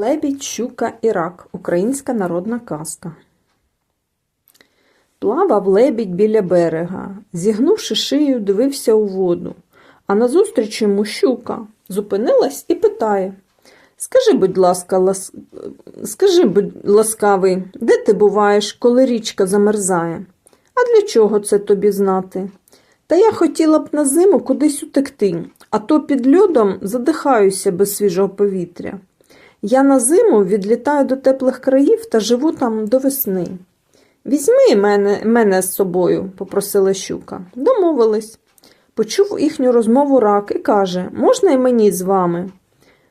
Лебідь, щука і рак. Українська народна казка. Плавав лебідь біля берега, зігнувши шию, дивився у воду. А назустріч йому щука зупинилась і питає: Скажи, будь ласка, лас... скажи, будь ласкавий, де ти буваєш, коли річка замерзає? А для чого це тобі знати? Та я хотіла б на зиму кудись утекти, а то під льодом задихаюся без свіжого повітря. Я на зиму відлітаю до теплих країв та живу там до весни. Візьми мене, мене з собою, попросила щука. Домовились. Почув їхню розмову рак і каже можна й мені з вами?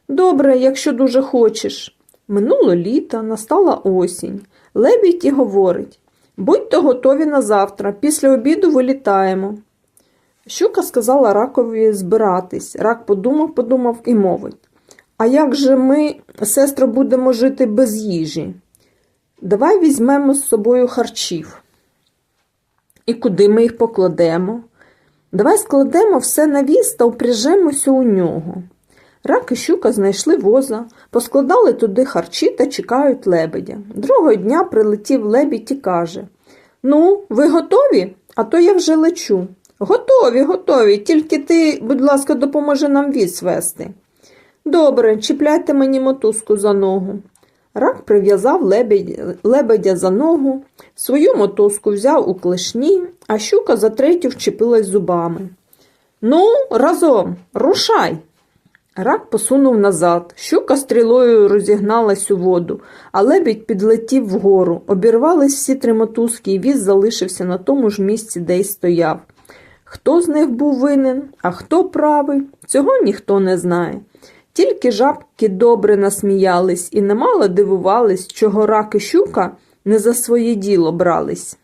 Добре, якщо дуже хочеш. Минуло літо, настала осінь. Лебідь і говорить будьте готові на завтра, після обіду вилітаємо. Щука сказала ракові збиратись. Рак подумав, подумав і мовить. А як же ми, сестро, будемо жити без їжі? Давай візьмемо з собою харчів. І куди ми їх покладемо? Давай складемо все на віз та впряжемося у нього. Рак і щука знайшли воза, поскладали туди харчі та чекають лебедя. Другого дня прилетів лебідь і каже Ну, ви готові? А то я вже лечу. Готові, готові, тільки ти, будь ласка, допоможи нам віз вести. Добре, чіпляйте мені мотузку за ногу. Рак прив'язав лебедя за ногу, свою мотузку взяв у клешні, а щука за третю вчепилась зубами. Ну, разом, рушай. Рак посунув назад, щука стрілою розігналась у воду, а лебідь підлетів вгору. Обірвались всі три мотузки, і віз залишився на тому ж місці, де й стояв. Хто з них був винен, а хто правий, цього ніхто не знає. Тільки жабки добре насміялись і немало дивувались, чого раки щука не за своє діло брались.